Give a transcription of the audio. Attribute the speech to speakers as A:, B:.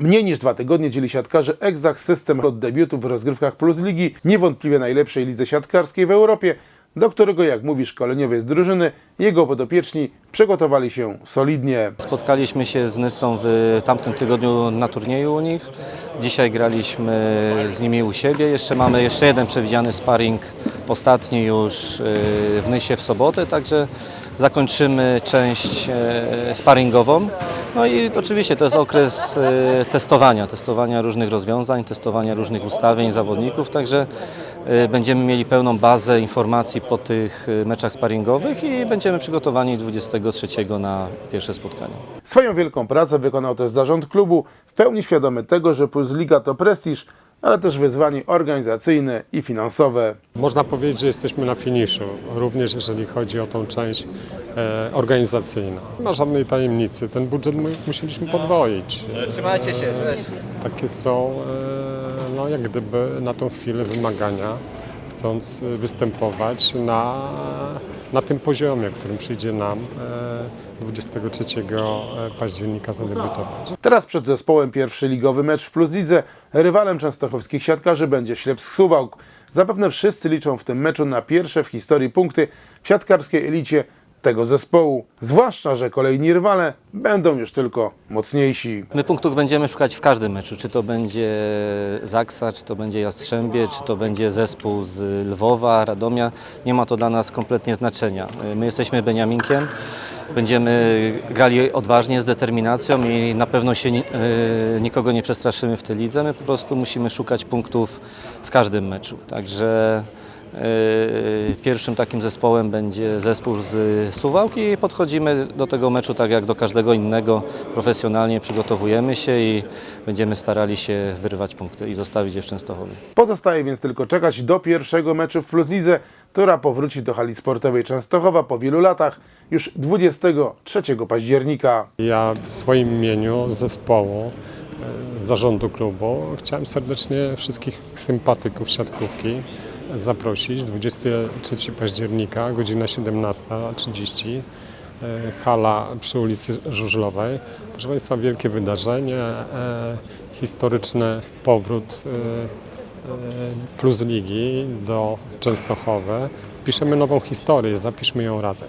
A: Mniej niż dwa tygodnie dzieli siatkarzy Exact System od debiutu w rozgrywkach Plus Ligi, niewątpliwie najlepszej lidze siatkarskiej w Europie, do którego, jak mówi szkoleniowiec drużyny, jego podopieczni przygotowali się solidnie.
B: Spotkaliśmy się z Nysą w tamtym tygodniu na turnieju u nich. Dzisiaj graliśmy z nimi u siebie. Jeszcze mamy jeszcze jeden przewidziany sparring, ostatni już y, w Nysie w sobotę, także zakończymy część e, sparingową. No i oczywiście to jest okres e, testowania, testowania różnych rozwiązań, testowania różnych ustawień zawodników, także będziemy mieli pełną bazę informacji po tych e, meczach sparingowych i będziemy przygotowani 23 na pierwsze spotkanie.
A: Swoją wielką pracę wykonał też zarząd klubu, w pełni świadomy tego, że Plus Liga to prestiż, ale też wyzwanie organizacyjne i finansowe.
C: Można powiedzieć, że jesteśmy na finiszu, również jeżeli chodzi o tą część e, organizacyjną. Nie ma żadnej tajemnicy, ten budżet my musieliśmy podwoić.
D: Trzymajcie się, cześć.
C: Takie są e, no, jak gdyby na tą chwilę wymagania, chcąc e, występować na, na tym poziomie, którym przyjdzie nam e, 23 października zadebiutować.
A: Teraz przed zespołem pierwszy ligowy mecz w Plus Lidze. Rywalem częstochowskich siatkarzy będzie Ślepsk Suwałk. Zapewne wszyscy liczą w tym meczu na pierwsze w historii punkty w siatkarskiej elicie tego zespołu. Zwłaszcza, że kolejni rywale będą już tylko mocniejsi.
B: My punktów będziemy szukać w każdym meczu, czy to będzie Zaksa, czy to będzie Jastrzębie, czy to będzie zespół z Lwowa, Radomia. Nie ma to dla nas kompletnie znaczenia. My jesteśmy Beniaminkiem, będziemy grali odważnie, z determinacją i na pewno się e, nikogo nie przestraszymy w tej lidze. My po prostu musimy szukać punktów w każdym meczu. Także Pierwszym takim zespołem będzie zespół z Suwałki i podchodzimy do tego meczu tak jak do każdego innego, profesjonalnie przygotowujemy się i będziemy starali się wyrywać punkty i zostawić je w Częstochowie.
A: Pozostaje więc tylko czekać do pierwszego meczu w Plus Lidze, która powróci do hali sportowej Częstochowa po wielu latach już 23 października.
C: Ja w swoim imieniu zespołu, e, z zarządu klubu chciałem serdecznie wszystkich sympatyków siatkówki zaprosić 23 października, godzina 17.30, e, hala przy ulicy Żużlowej. Proszę Państwa, wielkie wydarzenie, e, historyczny powrót e, Plus Ligi do Częstochowy. Piszemy nową historię, zapiszmy ją razem.